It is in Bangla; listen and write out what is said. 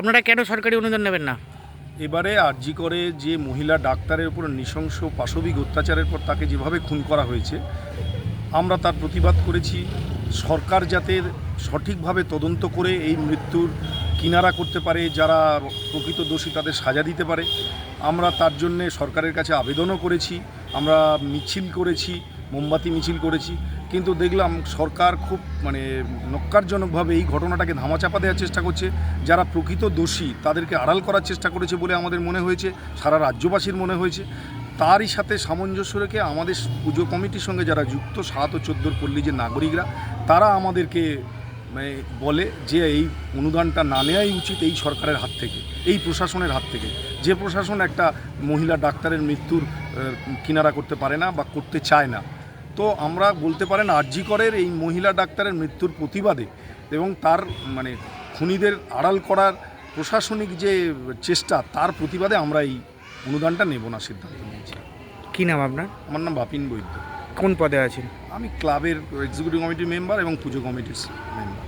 আপনারা কেন সরকারি অনুদান নেবেন না? এবারে আরজি করে যে মহিলা ডাক্তারের উপর নৃশংস পাশবিক অত্যাচারের পর তাকে যেভাবে খুন করা হয়েছে, আমরা তার প্রতিবাদ করেছি। সরকার যাতে সঠিকভাবে তদন্ত করে এই মৃত্যুর কিনারা করতে পারে, যারা প্রকৃত দোষী তাদের সাজা দিতে পারে। আমরা তার জন্যে সরকারের কাছে আবেদনও করেছি। আমরা মিছিল করেছি, মোমবাতি মিছিল করেছি। কিন্তু দেখলাম সরকার খুব মানে নক্কারজনকভাবে এই ঘটনাটাকে ধামাচাপা দেওয়ার চেষ্টা করছে। যারা প্রকৃত দোষী, তাদেরকে আড়াল করার চেষ্টা করেছে বলে আমাদের মনে হয়েছে, সারা রাজ্যবাসীর মনে হয়েছে। তারই সাথে সামঞ্জস্য রেখে আমাদের পুজো কমিটির সঙ্গে যারা যুক্ত, সাত ও চোদ্দোর পল্লী যে নাগরিকরা, তারা আমাদেরকে মানে বলে যে এই অনুদানটা না নেওয়াই উচিত এই সরকারের হাত থেকে, এই প্রশাসনের হাত থেকে। যে প্রশাসন একটা মহিলা ডাক্তারের মৃত্যুর কিনারা করতে পারে না বা করতে চায় না তো আমরা বলতে পারেন আরজি করের এই মহিলা ডাক্তারের মৃত্যুর প্রতিবাদে এবং তার মানে খুনিদের আড়াল করার প্রশাসনিক যে চেষ্টা তার প্রতিবাদে আমরা এই অনুদানটা নেব না সিদ্ধান্ত নিয়েছি। কী নাম আপনার? আমার নাম বাপিন বৈদ্য। কোন পদে আছেন? আমি ক্লাবের এক্সিকিউটিভ কমিটির মেম্বার এবং পুজো কমিটির মেম্বার